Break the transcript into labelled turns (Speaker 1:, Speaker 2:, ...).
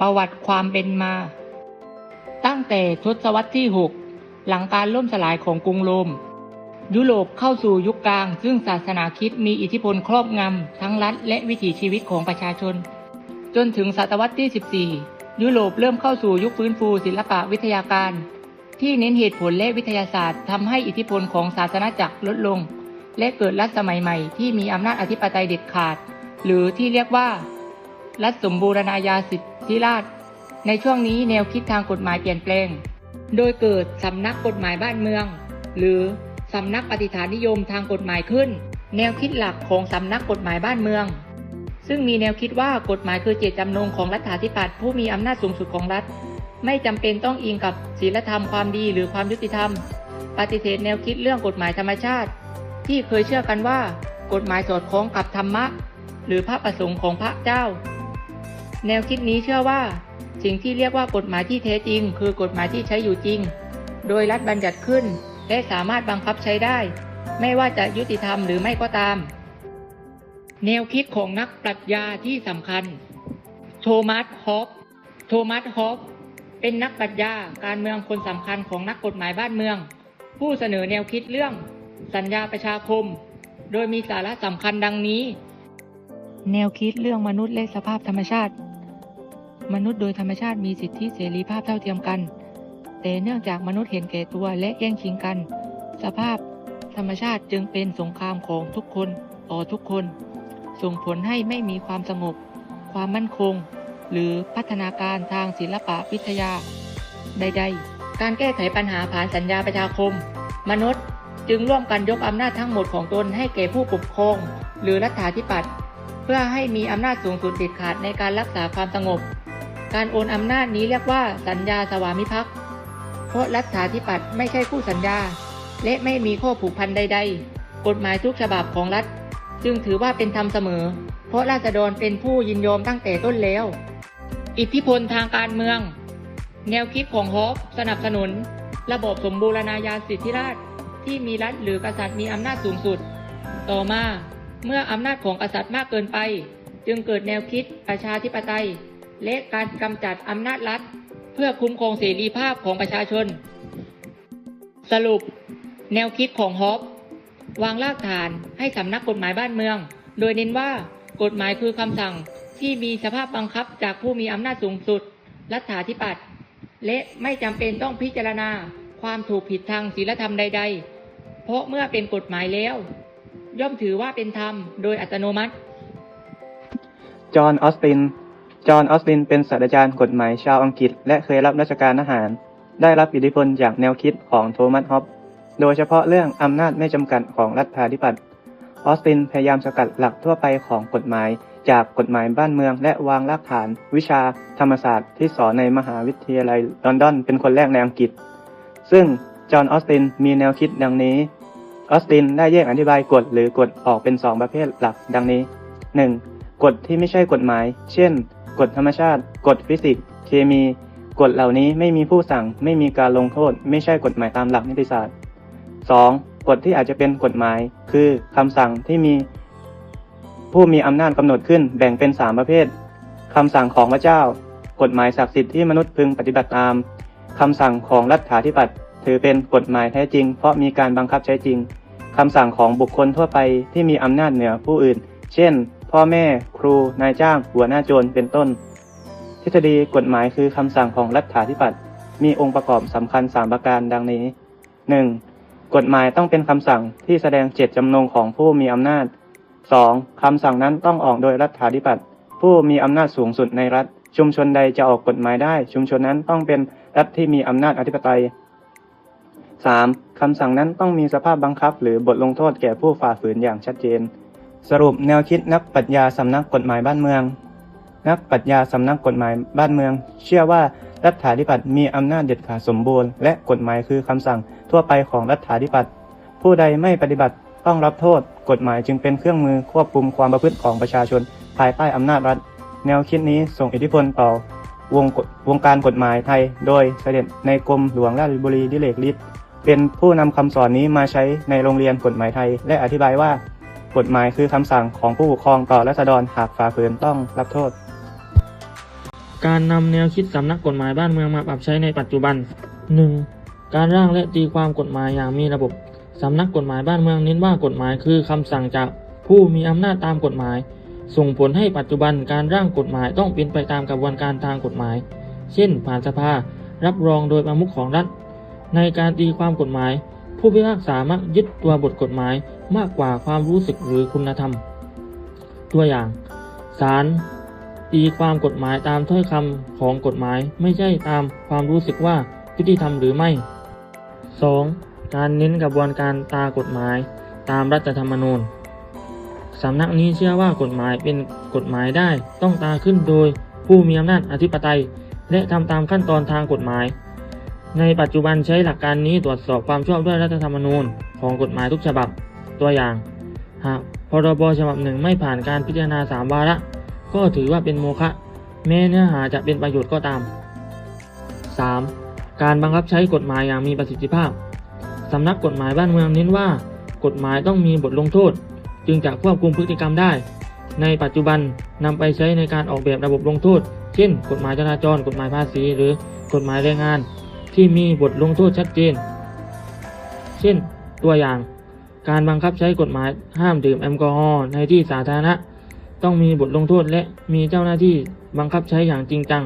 Speaker 1: ประวัติความเป็นมา ตั้งแต่ทศวรรษที่ 6 หลังการล่มสลายของกรุงโรม ยุโรปเข้าสู่ยุคกลาง ซึ่งศาสนาคริดมีอิทธิพลครอบงำทั้งรัฐและวิถีชีวิตของประชาชน จนถึงศตวรรษที่ 14 ยุโรปเริ่มเข้าสู่ยุคฟื้นฟูศิลปะวิทยาการ ที่เน้นเหตุผลและวิทยาศาสตร์ทำให้อิทธิพลของศาสนาจักรลดลง และเกิดรัฐสมัยใหม่ที่มีอำนาจอธิปไตยเด็ดขาด หรือที่เรียกว่า รัฐสมบูรณาญาสิทธิ ราช ในช่วงนี้แนวคิดทางกฎหมายเปลี่ยนแปลง โดยเกิดสำนักกฎหมายบ้านเมือง หรือสำนักปฏิฐานนิยมทางกฎหมายขึ้น แนวคิดหลักของสำนักกฎหมายบ้านเมือง ซึ่งมีแนวคิดว่ากฎหมายคือเจตจำนงของรัฐาธิปัตย์ผู้มีอำนาจสูงสุดของรัฐ ไม่จำเป็นต้องอิงกับศีลธรรมความดีหรือความยุติธรรม ปฏิเสธแนวคิดเรื่องกฎหมายธรรมชาติ ที่เคยเชื่อกันว่า กฎหมายสอดคล้องกับธรรมะ หรือพระประสงค์ของพระเจ้า แนวคิดนี้เชื่อว่า สิ่งที่เรียกว่ากฎหมายที่แท้จริง คือกฎหมายที่ใช้อยู่จริง โดยรัฐบัญญัติขึ้น และสามารถบังคับใช้ได้ ไม่ว่าจะยุติธรรมหรือไม่ก็ตาม แนวคิดของนักปรัชญาที่สำคัญ โทมัสฮอปโทมัสฮอปเป็นนักปรัชญาการเมืองคนสำคัญของนักกฎหมายบ้านเมือง ผู้เสนอแนวคิดเรื่อง สัญญาประชาคม โดยมีสาระสำคัญดังนี้ แนวคิดเรื่องมนุษย์และสภาพธรรมชาติ มนุษย์โดยธรรมชาติมีสิทธิเสรีภาพเท่าเทียมกัน แต่เนื่องจากมนุษย์เห็นแก่ตัวและแย่งชิงกัน สภาพธรรมชาติจึงเป็นสงครามของทุกคนต่อทุกคน ส่งผลให้ไม่มีความสงบ ความมั่นคง หรือพัฒนาการทางศิลปะวิทยา ใด ๆ การแก้ไขปัญหาผ่านสัญญาประชาคม มนุษย์จึงร่วมกันยกอำนาจทั้งหมดของตนให้แก่ผู้ปกครอง หรือรัฐาธิปัตย์เพื่อให้มีอำนาจสูงสุดเด็ดขาดในการรักษาความสงบ การโอนอำนาจนี้เรียกว่าสัญญาสวามิภักดิ์เพราะรัฐาธิปัตย์ไม่ใช่คู่สัญญา และไม่มีข้อผูกพันใด ๆ กฎหมายทุกฉบับของรัฐ จึงถือว่าเป็นธรรมเสมอ เพราะราษฎรเป็นผู้ยินยอมตั้งแต่ต้นแล้ว อิทธิพลทางการเมือง แนวคิดของฮอปสนับสนุน ระบบสมบูรณาญาสิทธิราชที่มีรัฐหรือกษัตริย์มีอำนาจสูงสุด ต่อมา เมื่ออำนาจของกษัตริย์มากเกินไป จึงเกิดแนวคิดประชาธิปไตย และการกำจัดอำนาจรัฐ เพื่อคุ้มครองเสรีภาพของประชาชน สรุป แนวคิดของฮอปวางรากฐานให้สำนักกฎหมายบ้านเมือง โดยเน้นว่ากฎหมายคือคำสั่งที่มีสภาพบังคับจากผู้มีอำนาจสูงสุด รัฐาธิปัตย์และไม่จำเป็นต้องพิจารณาความถูกผิดทางศีลธรรมใด ๆ เพราะเมื่อเป็นกฎหมายแล้ว ย่อมถือว่าเป็นธรรมโดยอัตโนมัติ
Speaker 2: จอห์น ออสติน จอห์น ออสติน เป็นศาสตราจารย์กฎหมายชาวอังกฤษ และเคยรับราชการทหาร ได้รับอิทธิพลจากแนวคิดของโทมัส ฮอปโดยเฉพาะเรื่องอำนาจไม่จำกัดของรัฐาธิปัตย์ ออสตินพยายามสกัดหลักทั่วไปของกฎหมาย จากกฎหมายบ้านเมือง และวางรากฐาน วิชาธรรมศาสตร์ที่สอนในมหาวิทยาลัยลอนดอน เป็นคนแรกในอังกฤษ ซึ่งจอห์น ออสติน มีแนวคิดดังนี้ ออสตินได้แยกอธิบายกฎหรือกฎออกเป็นสองประเภทหลักดังนี้ 1. กฎที่ไม่ใช่กฎหมาย เช่น กฎธรรมชาติ กฎฟิสิกส์ เคมี กฎเหล่านี้ไม่มีผู้สั่ง ไม่มีการลงโทษ ไม่ใช่กฎหมายตามหลักนิติศาสตร์ 2. กฎที่อาจจะเป็นกฎหมาย คือคำสั่งที่มี ผู้มีอำนาจกำหนดขึ้นแบ่งเป็น 3 ประเภทคำสั่งของพระเจ้า กฎหมายศักดิ์สิทธิ์ที่มนุษย์พึงปฏิบัติตามคำสั่งของรัฐาธิปัตย์ถือเป็นกฎหมายแท้จริง เพราะมีการบังคับใช้จริงคำสั่งของบุคคลทั่วไปที่มีอำนาจเหนือผู้อื่น เช่น พ่อแม่ ครู นายจ้าง หัวหน้าโจร เป็นต้น ทฤษฎีกฎหมายคือคำสั่งของรัฐาธิปัตย์มีองค์ประกอบสำคัญ3ประการดังนี้ 1. กฎหมายต้องเป็นคำสั่งที่แสดงเจตจำนงของผู้มีอำนาจ 2. คำสั่งนั้นต้องออกโดยรัฐาธิปัตย์ผู้มีอำนาจสูงสุดในรัฐ ชุมชนใดจะออกกฎหมายได้ ชุมชนนั้นต้องเป็นรัฐที่มีอำนาจอธิปไตย 3. คำสั่งนั้นต้องมีสภาพบังคับ หรือบทลงโทษแก่ผู้ฝ่าฝืนอย่างชัดเจน สรุปแนวคิดนักปรัชญาสำนักกฎหมายบ้านเมือง นักปรัชญาสำนักกฎหมายบ้านเมือง เชื่อว่ารัฐาธิปัตย์มีอำนาจเด็ดขาดสมบูรณ์และกฎหมายคือคำสั่งทั่วไปของรัฐาธิปัตย์ผู้ใดไม่ปฏิบัติต้องรับโทษ กฎหมายจึงเป็นเครื่องมือควบคุมความประพฤติของประชาชน ภายใต้อำนาจรัฐ แนวคิดนี้ส่งอิทธิพลต่อวงกฎวงการกฎหมายไทย โดยเสด็จในกรมหลวงราชบุรีดิเลกฤทธิ์เป็นผู้นำคำสอนนี้มาใช้ในโรงเรียนกฎหมายไทย และอธิบายว่า กฎหมายคือคำสั่งของผู้ปกครองต่อรัษฎรหากฝ่าฝืนต้องรับโทษ
Speaker 3: การนำแนวคิดสำนักกฎหมายบ้านเมืองมาปรับใช้ในปัจจุบัน 1. การร่างและตีความกฎหมายอย่างมีระบบสำนักกฎหมายบ้านเมืองเน้นว่ากฎหมายคือคำสั่งจากผู้มีอำนาจตามกฎหมาย ส่งผลให้ปัจจุบันการร่างกฎหมายต้องเป็นไปตามกระบวนการทางกฎหมาย เช่น ผ่านสภา รับรองโดยประมุขของรัฐ ในการตีความกฎหมาย ผู้พิพากษามักยึดตัวบทกฎหมาย มากกว่าความรู้สึกหรือคุณธรรม ตัวอย่างศาลตีความกฎหมายตามถ้อยคำของกฎหมายไม่ใช่ตามความรู้สึกว่ายุติธรรมหรือไม่ 2. การเน้นกระบวนการตากฎหมายตามรัฐธรรมนูญสำนักนี้เชื่อว่ากฎหมายเป็นกฎหมายได้ต้องตาขึ้นโดยผู้มีอำนาจอธิปไตย และทำตามขั้นตอนทางกฎหมาย ในปัจจุบันใช้หลักการนี้ตรวจสอบความชอบด้วยรัฐธรรมนูญของกฎหมายทุกฉบับ ตัวอย่าง หากพรบฉบับหนึ่งไม่ผ่านการพิจารณาสามวาระ ก็ถือว่าเป็นโมฆะแม้เนื้อหาจะเป็นประโยชน์ก็ตาม 3. การบังคับใช้กฎหมายอย่างมีประสิทธิภาพ สำนักกฎหมายบ้านเมืองเน้นว่า กฎหมายต้องมีบทลงโทษ จึงจะควบคุมพฤติกรรมได้ ในปัจจุบันนำไปใช้ในการออกแบบระบบลงโทษ เช่น กฎหมายจราจร กฎหมายภาษี หรือกฎหมายแรงงาน ที่มีบทลงโทษชัดเจน เช่น ตัวอย่าง การบังคับใช้กฎหมายห้ามดื่มแอลกอฮอล์ในที่สาธารณะ ต้องมีบทลงโทษและมีเจ้าหน้าที่บังคับใช้อย่างจริงจัง